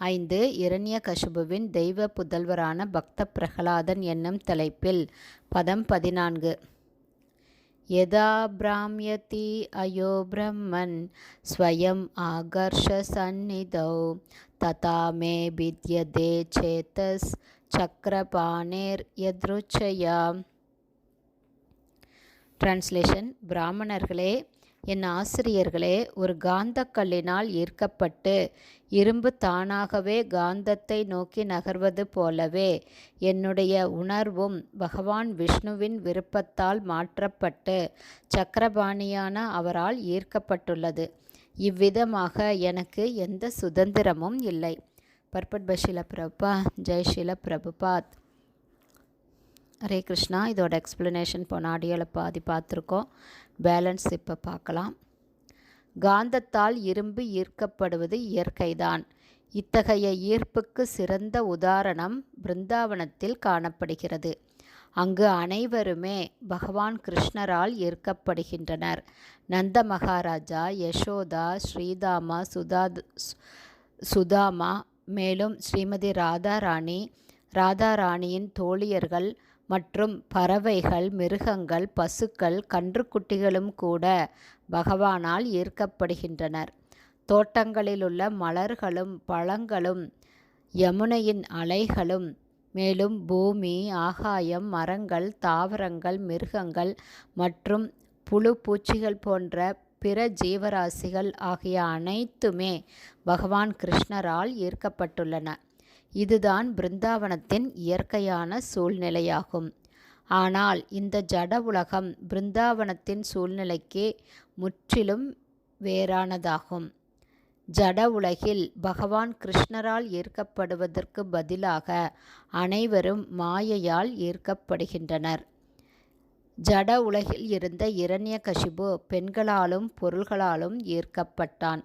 ஐந்து இரண்ய கசுபுவின் தெய்வ புதல்வரான பக்த பிரகலாதன் என்னும் தலைப்பில் பதம் பதினான்கு. யதா பிராமியதி அயோ பிரம்மன் ஸ்வயம் ஆகர்ஷ சந்நிதோ ததா மே வித்யதே சேத்தஸ் சக்கரபாணேர் எதிருச்சயா டிரான்ஸ்லேஷன் பிராமணர்களே என் ஆசிரியர்களே ஒரு காந்தக்கல்லினால் ஈர்க்கப்பட்டு இரும்பு தானாகவே காந்தத்தை நோக்கி நகர்வது போலவே என்னுடைய உணர்வும் பகவான் விஷ்ணுவின் விருப்பத்தால் மாற்றப்பட்டு சக்கரபாணியான அவரால் ஈர்க்கப்பட்டுள்ளது. இவ்விதமாக எனக்கு எந்த சுதந்திரமும் இல்லை. பர்பட் பஷில பிரபா ஜெய்ஷில பிரபுபாத் ஹரே கிருஷ்ணா. இதோட எக்ஸ்ப்ளனேஷன் போன ஆடியோவில் பாதி பார்த்துருக்கோம். பேலன்ஸ் இப்போ பார்க்கலாம். காந்தத்தால் இரும்பு ஈர்க்கப்படுவது இயற்கைதான். இத்தகைய ஈர்ப்புக்கு சிறந்த உதாரணம் பிருந்தாவனத்தில் காணப்படுகிறது. அங்கு அனைவருமே பகவான் கிருஷ்ணரால் ஈர்க்கப்படுகின்றனர். நந்த மகாராஜா யசோதா ஸ்ரீதாமா சுதா சுதாமா மேலும் ஸ்ரீமதி ராதாராணி ராதாராணியின் தோழியர்கள் மற்றும் பறவைகள் மிருகங்கள் பசுக்கள் கன்றுக்குட்டிகளும் கூட பகவானால் ஈர்க்கப்படுகின்றனர். தோட்டங்களிலுள்ள மலர்களும் பழங்களும் யமுனையின் அலைகளும் மேலும் பூமி ஆகாயம் மரங்கள் தாவரங்கள் மிருகங்கள் மற்றும் புழு பூச்சிகள் போன்ற பிற ஜீவராசிகள் ஆகிய அனைத்துமே பகவான் கிருஷ்ணரால் ஈர்க்கப்பட்டுள்ளன. இதுதான் பிருந்தாவனத்தின் இயற்கையான சூழ்நிலையாகும். ஆனால் இந்த ஜட உலகம் பிருந்தாவனத்தின் சூழ்நிலைக்கு முற்றிலும் வேறானதாகும். ஜட உலகில் பகவான் கிருஷ்ணரால் ஈர்க்கப்படுவதற்கு பதிலாக அனைவரும் மாயையால் ஈர்க்கப்படுகின்றனர் ஜட உலகில் இருந்த இரண்ய கசிபு பெண்களாலும் பொருள்களாலும் ஈர்க்கப்பட்டான்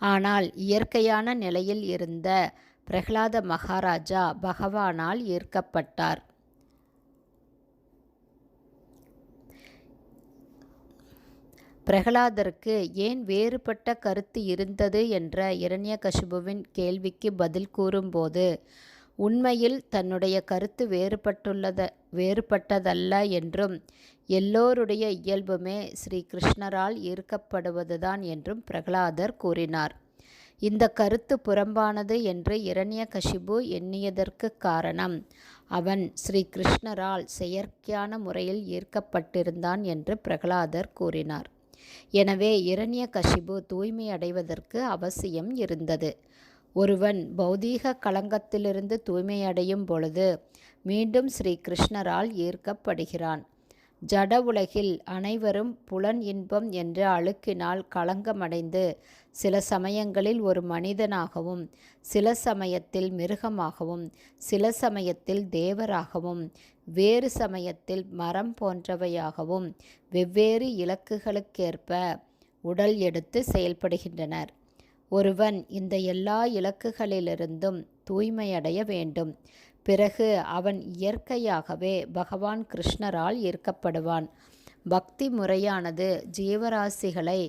ஆனால் இயற்கையான நிலையில் இருந்த பிரகலாத மகாராஜா பகவானால் ஈர்க்கப்பட்டார் பிரகலாதருக்கு ஏன் வேறுபட்ட கருத்து இருந்தது என்ற இரண்யகசிபுவின் கேள்விக்கு பதில் கூறும்போது உண்மையில் தன்னுடைய கருத்து வேறுபட்டுள்ளத வேறுபட்டதல்ல என்றும் எல்லோருடைய இயல்புமே ஸ்ரீ கிருஷ்ணரால் ஈர்க்கப்படுவதுதான் என்றும் பிரகலாதர் கூறினார். இந்த கருத்து புறம்பானது என்று இரண்ய கஷிபு எண்ணியதற்கு காரணம் அவன் ஸ்ரீ கிருஷ்ணரால் செயற்கையான முறையில் ஈர்க்கப்பட்டிருந்தான் என்று பிரகலாதர் கூறினார். எனவே இரண்ய கஷிபு தூய்மை அடைவதற்கு அவசியம் இருந்தது. ஒருவன் பௌதீக களங்கத்திலிருந்து தூய்மையடையும் பொழுது மீண்டும் ஸ்ரீ கிருஷ்ணரால் ஈர்க்கப்படுகிறான் ஜட உலகில் அனைவரும் புலன் இன்பம் என்ற அழுக்கினால் களங்கமடைந்து சில சமயங்களில் ஒரு மனிதனாகவும் சில சமயத்தில் மிருகமாகவும் சில சமயத்தில் தேவராகவும் வேறு சமயத்தில் மரம் போன்றவையாகவும் வெவ்வேறு இலக்குகளுக்கேற்ப உடல் எடுத்து செயல்படுகின்றனர். ஒருவன் இந்த எல்லா இலக்குகளிலிருந்தும் தூய்மையடைய வேண்டும். பிறகு அவன் இயற்கையாகவே பகவான் கிருஷ்ணரால் ஈர்க்கப்படுவான். பக்தி முறையானது ஜீவராசிகளை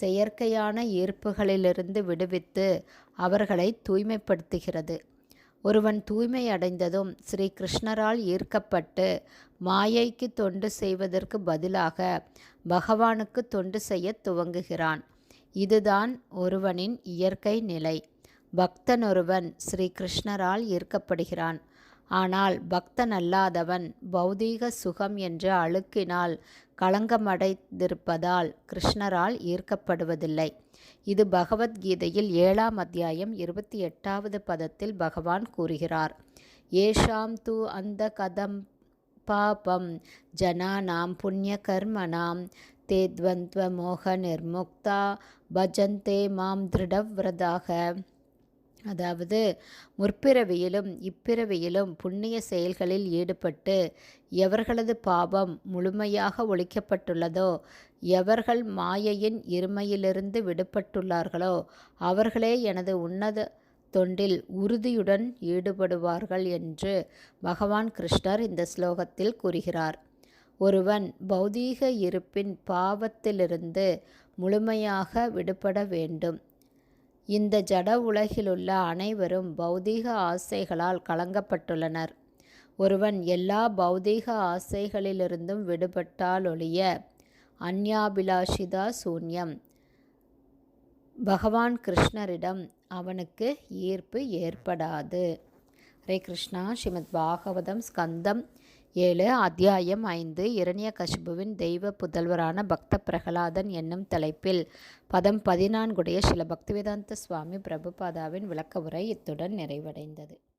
செயற்கையான ஈர்ப்புகளிலிருந்து விடுவித்து அவர்களை தூய்மைப்படுத்துகிறது. ஒருவன் தூய்மை அடைந்ததும் ஸ்ரீ கிருஷ்ணரால் ஈர்க்கப்பட்டு மாயைக்கு தொண்டு செய்வதற்கு பதிலாக பகவானுக்கு தொண்டு செய்ய துவங்குகிறான். இதுதான் ஒருவனின் இயற்கை நிலை. பக்தனொருவன் ஸ்ரீ கிருஷ்ணரால் ஈர்க்கப்படுகிறான். ஆனால் பக்தனல்லாதவன் பௌதீக சுகம் என்ற அழுக்கினால் களங்கமடைந்திருப்பதால் கிருஷ்ணரால் ஈர்க்கப்படுவதில்லை. இது பகவத்கீதையில் ஏழாம் அத்தியாயம் இருபத்தி எட்டாவது பதத்தில் பகவான் கூறுகிறார். ஏஷாம் து அந்த கதம் பாபம் ஜனானாம் புண்ணிய கர்மனாம் தே துவந்த்வ மோக நிர்முக்தா பஜந்தே மாம் திருடவ்ரதாக. அதாவது முற்பிறவியிலும் இப்பிறவியிலும் புண்ணிய செயல்களில் ஈடுபட்டு எவர்களது பாவம் முழுமையாக ஒழிக்கப்பட்டுள்ளதோ எவர்கள் மாயையின் இருமையிலிருந்து விடுபட்டுள்ளார்களோ அவர்களே எனது உன்னத தொண்டில் உறுதியுடன் ஈடுபடுவார்கள் என்று பகவான் கிருஷ்ணர் இந்த ஸ்லோகத்தில் கூறுகிறார். ஒருவன் பௌதீக இருப்பின் பாவத்திலிருந்து முழுமையாக விடுபட வேண்டும். இந்த ஜட உலகிலுள்ள அனைவரும் பௌதீக ஆசைகளால் கலங்கப்பட்டுள்ளனர். ஒருவன் எல்லா பௌதீக ஆசைகளிலிருந்தும் விடுபட்டால் ஒழிய அந்யாபிலாஷிதா சூன்யம். பகவான் கிருஷ்ணரிடம் அவனுக்கு ஈர்ப்பு ஏற்படாது. ஹரே கிருஷ்ணா. ஸ்ரீமத் பாகவதம் ஸ்கந்தம் ஏழு அத்தியாயம் ஐந்து இரணிய கஷ்புவின் தெய்வ புதல்வரான பக்த பிரகலாதன் என்னும் தலைப்பில் பதம் பதினான்குடைய சில பக்திவேதாந்த சுவாமி பிரபுபாதாவின் விளக்க உரை இத்துடன் நிறைவடைந்தது.